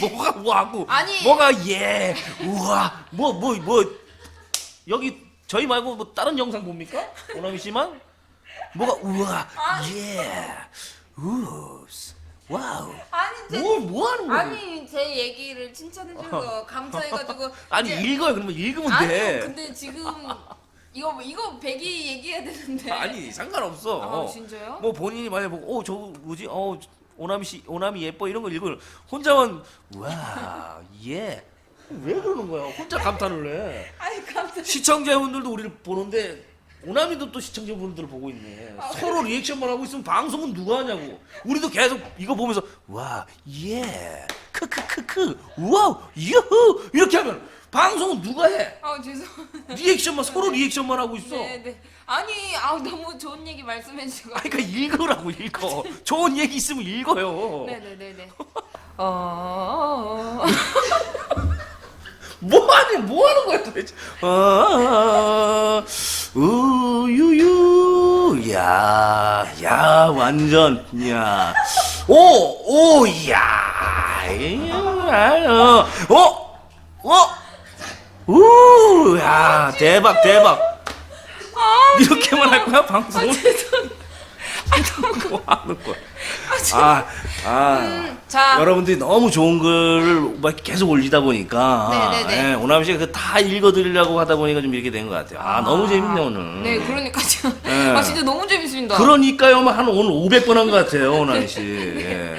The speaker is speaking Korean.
뭐가 우하고 아니. 뭐가 예 우와 뭐 뭐 뭐. 여기 저희 말고 뭐 다른 영상 봅니까? 오나미 씨만? 뭐가 우와 예 우스 와우. 아니 제 뭐뭐 하는 거예요? 아니 제 얘기를 칭찬해준 거 감사해가지고 아니 이제- 읽어요. 그러면 읽으면 아니요 돼. 근데 지금 이거 이거 백이 얘기해야 되는데. 아니 상관없어. 아 진짜요? 뭐 본인이 만약 보고 어저 뭐지? 어 오나미 씨 오나미 예뻐 이런 걸 읽을 혼자만 와 예 왜 그러는 거야? 혼자 감탄을 해. 아니 감사 시청자분들도 우리를 보는데 오나미도 또 시청자분들을 보고 있네. 서로 리액션만 하고 있으면 방송은 누가 하냐고. 우리도 계속 이거 보면서 와 예 크크크크. 와우 유후. 이렇게 하면 방송은 누가 해? 아 죄송합니다. 리액션만 서로 리액션만 하고 있어. 네네. 아니 아 너무 좋은 얘기 말씀해 주시고. 아니 그러니까 읽으라고 읽어. 좋은 얘기 있으면 읽어요. 네네네네. 어. 뭐 하니 뭐 하는 거야 도대체? 아 우유유. 야야 완전. 야 오 야 대박 대박 아, 이렇게만 할 거야 방송을 죄송 아 너무 뭐 하는 거야 아, 아. 자 여러분들이 너무 좋은 글을 막 계속 올리다 보니까 네네네. 예, 오남 씨가 그 다 읽어드리려고 하다 보니까 좀 이렇게 된 것 같아요. 아, 너무 재밌네 오늘. 네 그러니까요 네. 아 진짜 너무 재밌습니다 그러니까요, 한 오늘 500번 한 것 같아요, 오남 씨. 예.